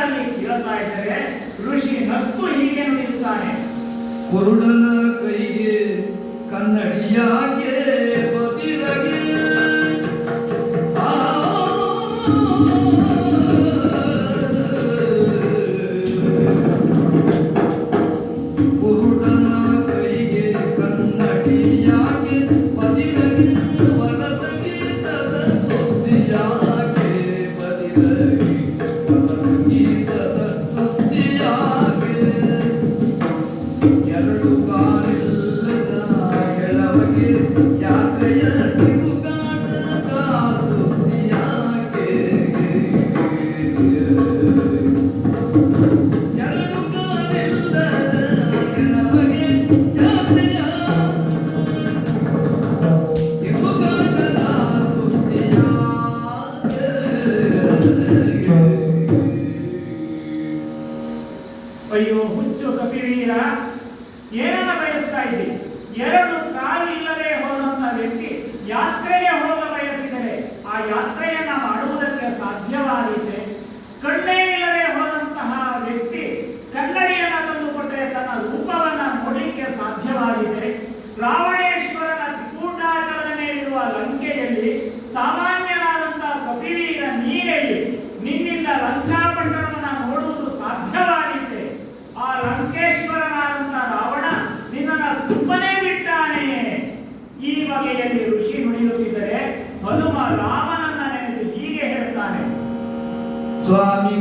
ವೇದಗಳಲ್ಲಿ ಹೇಳ್ತಾ ಇದ್ದಾರೆ ಋಷಿ ನಕ್ಕು ಹೀಗೆ ನುಡಿಯುತ್ತಾನೆ. ಕುರುಡನ ಕೈಗೆ ಕನ್ನಡಿಯಾಗೆ ಬದಿರಗೆ ಎರಡು ಹನುಮ ರಾಮನನ್ನ ನೆನೆದು ಹೀಗೆ ಹೇಳ್ತಾನೆ ಸ್ವಾಮಿ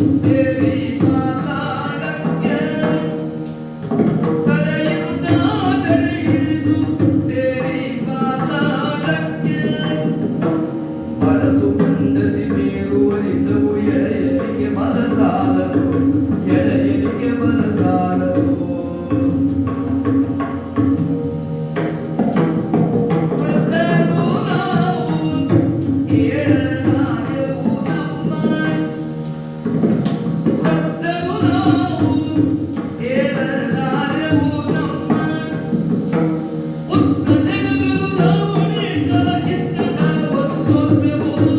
Yeah.